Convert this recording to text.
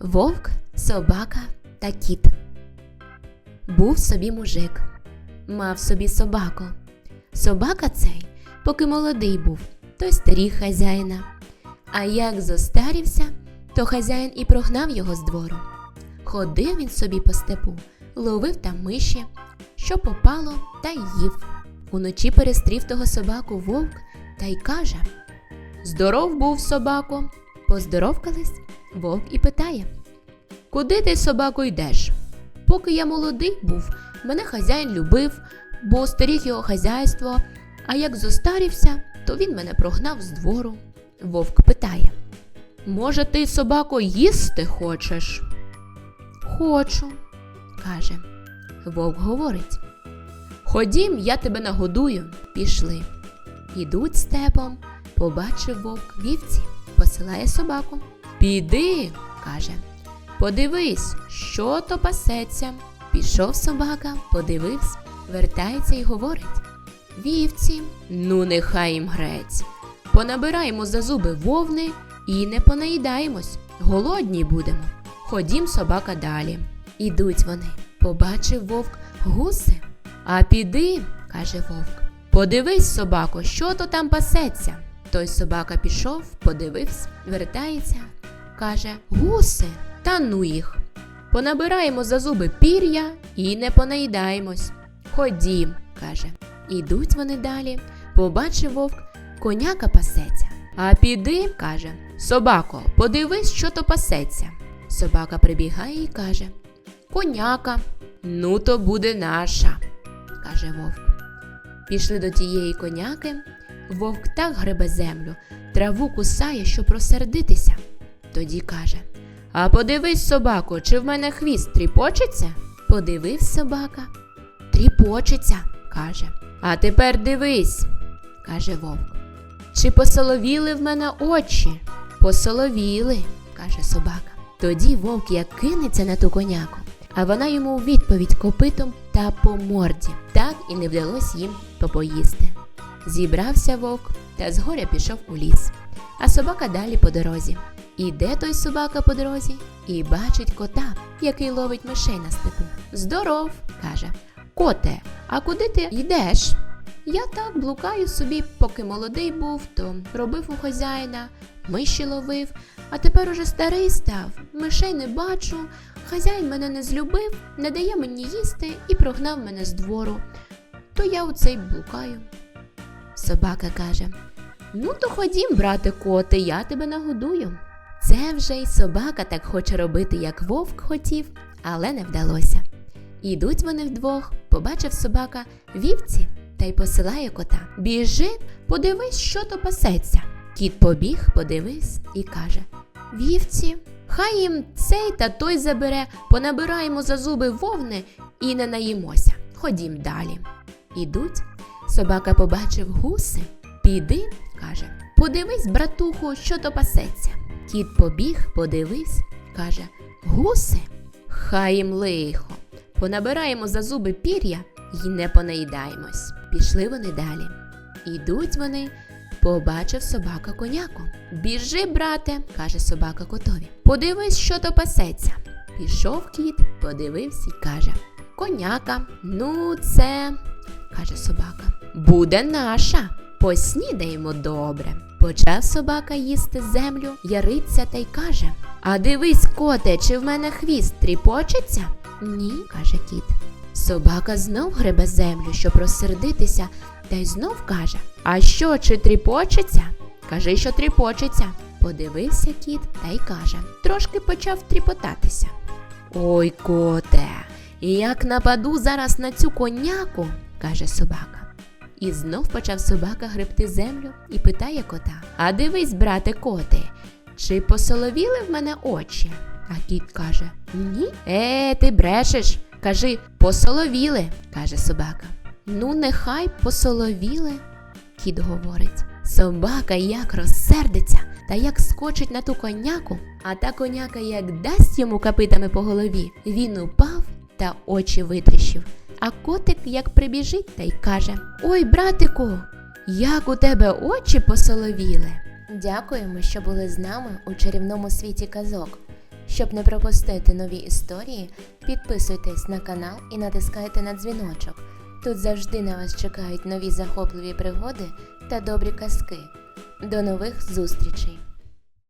Вовк, собака та кіт. Був собі мужик, мав собі собаку. Собака цей, поки молодий був, то й старіг хазяїна. А як зостарівся, то хазяїн і прогнав його з двору. Ходив він собі по степу, ловив там миші, що попало, та й їв. Уночі перестрів того собаку вовк та й каже: Здоров був собако. Поздоровкались, вовк і питає: Куди ти, собако, йдеш? Поки я молодий був, мене хазяїн любив, бо старіг його хазяйство, а як зостарівся, то він мене прогнав з двору. Вовк питає: Може, ти, собако, їсти хочеш? Хочу, каже. Вовк говорить: Ходім, я тебе нагодую. Пішли. Ідуть степом, побачив вовк вівці, посилає собаку. Піди, каже, подивись, що то пасеться. Пішов собака, подивився, вертається і говорить: Вівці, ну нехай їм грець. Понабираємо за зуби вовни і не понаїдаємось. Голодні будемо. Ходім, собака, далі. Ідуть вони. Побачив вовк гуси. А піди, каже вовк. Подивись, собако, що то там пасеться. Той собака пішов, подивився, вертається, каже: Гуси, та ну їх. Понабираємо за зуби пір'я і не понаїдаємось. Ходім, каже. Ідуть вони далі. Побачив вовк, коняка пасеться. А піди, каже, собако, подивись, що то пасеться. Собака прибігає і каже: Коняка, ну то буде наша, каже вовк. Пішли до тієї коняки. Вовк так гребе землю, траву кусає, щоб розсердитися. Тоді каже: А подивись, собако, чи в мене хвіст тріпочеться? Подивився собака. Тріпочеться, каже. А тепер дивись, каже вовк. Чи посоловіли в мене очі? Посоловіли, каже собака. Тоді вовк як кинеться на ту коняку, а вона йому у відповідь копитом та по морді. Так і не вдалося їм попоїсти. Зібрався вовк та згоря пішов у ліс, а собака далі по дорозі. Іде той собака по дорозі і бачить кота, який ловить мишей на степу. Здоров, каже. Коте, а куди ти йдеш? Я так блукаю собі, поки молодий був, то робив у хазяїна, миші ловив, а тепер уже старий став, мишей не бачу, хазяїн мене не злюбив, не дає мені їсти і прогнав мене з двору. То я оце й блукаю. Собака каже: Ну, то ходім, брате коти, я тебе нагодую. Це вже й собака так хоче робити, як вовк хотів, але не вдалося. Ідуть вони вдвох, побачив собака вівці та й посилає кота. Біжи, подивись, що то пасеться. Кіт побіг, подивись і каже: Вівці, хай їм цей та той забере, понабираємо за зуби вовни і не наїмося. Ходім далі. Ідуть, собака побачив гуси. Піди, каже, подивись, братуху, що то пасеться. Кіт побіг, подивись, каже: Гуси, хай їм лихо. Понабираємо за зуби пір'я і не понаїдаємось. Пішли вони далі. Ідуть вони, побачив собака коняку. Біжи, брате, каже собака котові. Подивись, що то пасеться. Пішов кіт, подивився і каже: Коняка, ну це, каже собака, буде наша. Поснідаємо добре. Почав собака їсти землю, яриться та й каже: А дивись, коте, чи в мене хвіст тріпочеться? Ні, каже кіт. Собака знов гребе землю, щоб розсердитися, та й знов каже: А що, чи тріпочеться? Кажи, що тріпочеться. Подивився кіт та й каже: Трошки почав тріпотатися. Ой, коте, як нападу зараз на цю коняку, каже собака. І знов почав собака гребти землю і питає кота: А дивись, брате коти, чи посоловіли в мене очі? А кіт каже: Ні. Е, ти брешеш. Кажи, посоловіли, каже собака. Ну, нехай посоловіли, кіт говорить. Собака як розсердиться та як скочить на ту коняку, а та коняка як дасть йому капитами по голові, він упав та очі витріщив. А котик як прибіжить та й каже: Ой, братику, як у тебе очі посоловіли. Дякуємо, що були з нами у чарівному світі казок. Щоб не пропустити нові історії, підписуйтесь на канал і натискайте на дзвіночок. Тут завжди на вас чекають нові захопливі пригоди та добрі казки. До нових зустрічей!